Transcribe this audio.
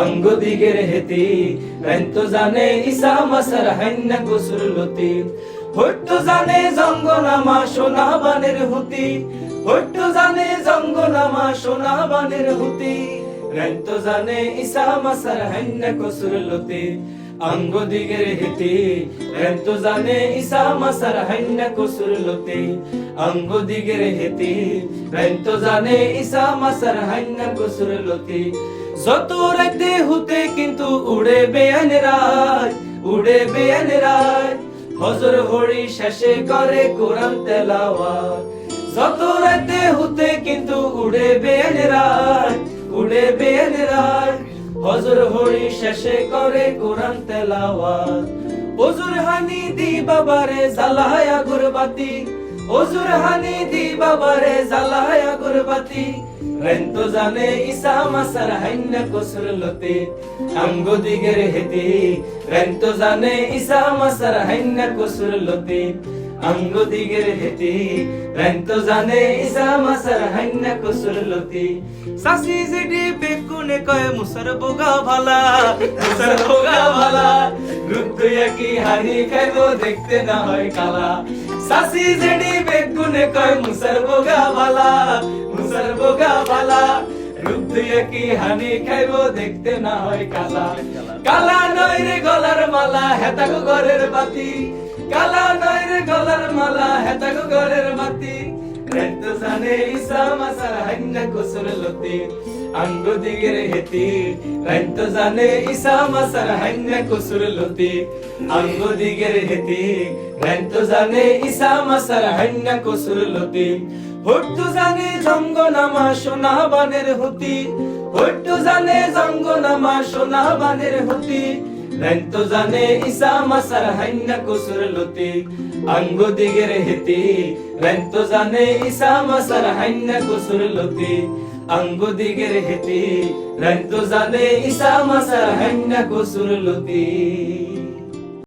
অঙ্গ দিগের হেতে রেন্ত জানে ইসা মাসার হান্না কসুর লতি। হট্ট জানে জঙ্গনামা সোনা বানের হুতি। হট্ট জানে জঙ্গনামা সোনা বানের হুতি। রেন্ত জানে ইসা মাসার হান্য কসুর লতে। অঙ্গ দিগের হেতে রেন্ত জানে ইসা মাসার হান্না কসুর লতে। অঙ্গ দিগের হেতে রেন্ত জানে ইসা মাসার হান্না কসুর লতে। যত রাতে হুতে কিন্তু উড়ে বেয়ান রাত, উড়ে বেয়ান রাত। হজর হরি শেষে করে কোরআন তেলাওয়াত। যত রাতে হুতে কিন্তু উড়ে বেয়ান রাত, উড়ে বেয়ান রাত। হজর হরি শেষে করে কোরআন তেলাওয়াত। ওজুর হানি দি বাবারে জ্বালায়া গুরবাতি ওজুর হানি দি বাবারে জ্বালায়া গুরবাতি রেন্ত জানে ইসা মাসার হাইন্না কসুর লতে। আঙ্গ দিগের হেতি। রেন্ত জানে ইসা মাসার হাইন্না কসুর লতে। আঙ্গ দিগের হেতি রেন্ত জানে ইসা মাসার হাইন্না কসুর লতে। সাসি জিডি বেগুনে কয়, মুসার বোগা ভালা, মুসার বোগা ভালা রুদ্রিয়া কি হানি খাইব দেখতে না হয় কালা। সাসি জিডি বেগুনে কয়, মুসার বোগা ভালা, মুসার বোগা ভালা কি হানি খাইব দেখতে না হয় কালা। কালা নয় রে গলার মালা, হেতাগো ঘরের বাতি। কালা নয় রে গলার হেতাগো ঘরের বাতি রেন্ত জানে ইসা মাসার হাইন্না কসুর লতি। আঙ্গ দিগের হেতি। রেন্ত জানে ইসা মাসার হাইন্না কসুর লতি। আঙ্গ দিগের হেতি। রেন্ত জানে ইসা মাসার হাইন্না কসুর লতি। হট্টু জানে জঙ্গ নামা সোনা বানের হতি। হট্টু জানে জঙ্গ নামা সোনা বানের হতি। রেন্ত জানে ইসা মাসার হাইন্না কসুর লতি আঙ্গ দিগের হেতি রেন্ত জানে ইসা মাসার হাইন্না কসুর লতি আঙ্গ দিগের হেতি রেন্ত জানে ইসা মাসার হাইন্না কসুর লতি